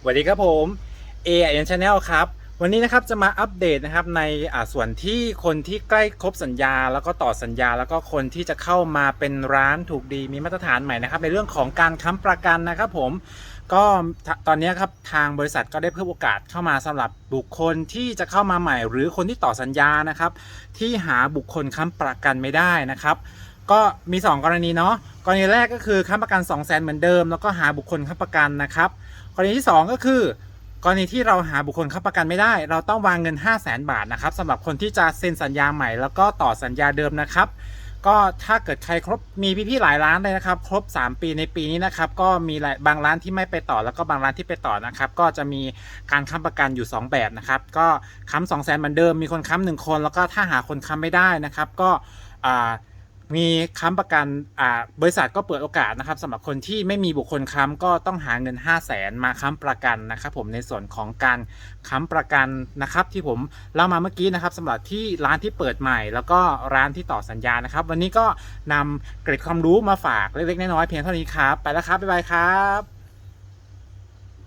สวัสดีครับผม a i n Channel ครับ วันนี้นะครับจะมาอัปเดตนะครับในส่วนที่คนที่ใกล้ครบสัญญา แล้วก็ต่อสัญญา แล้วก็คนที่จะเข้ามาเป็นร้านถูกดีมีมาตรฐานใหม่นะครับ ในเรื่องของการค้ำประกันนะครับผมก็ตอนนี้ครับทางบริษัทก็ได้เพิ่มโอกาสเข้ามาสำหรับบุคคลที่จะเข้ามาใหม่ หรือคนที่ต่อสัญญานะครับ ที่หาบุคคลค้ำประกันไม่ได้นะครับ ก็มี 2 กรณีเนาะกรณีแรกก็คือค้ำประกัน 2 0 0 0 0 0 เหมือนเดิม แล้วก็หาบุคคลค้ำประกันนะครับ กรณีที่ 2 ก็คือกรณีที่เราหาบุคคลค้ำประกันไม่ได้ เราต้องวางเงิน 5 0 0แสนบาทนะครับสำหรับคนที่จะเซ็นสัญญาใหม่แล้วก็ต่อสัญญาเดิมนะครับ ก็ถ้าเกิดใครครบมีพี่ๆหลายร้านเลยนะครับ ครบ 3 ปีในปีนี้นะครับ ก็มีหลายบางร้านที่ไม่ไปต่อแล้วก็บางร้านที่ไปต่อนะครับ ก็จะมีการค้ำประกันอยู่ 2 แบบนะครับ ก็ค้ำสองแสนเหมือนเดิมมีคนค้ำหนึ่งคน แล้วก็ถ้าหาคนค้ำไม่ได้นะครับ ก็อ่า มีค้ำประกันอ่าบริษัทก็เปิดโอกาสนะครับสำหรับคนที่ไม่มีบุคคลค้ำก็ต้องหาเงิน 5 0 0แสนมาค้ำประกันนะครับ ผมในส่วนของการค้ำประกันนะครับ ที่ผมเล่ามาเมื่อกี้นะครับสำหรับที่ร้านที่เปิดใหม่ แล้วก็ร้านที่ต่อสัญญานะครับ วันนี้ก็นำเกร็ดความรู้มาฝากเล็กๆน้อยๆเพียงเท่านี้ครับ ไปแล้วครับบ๊ายบายครับ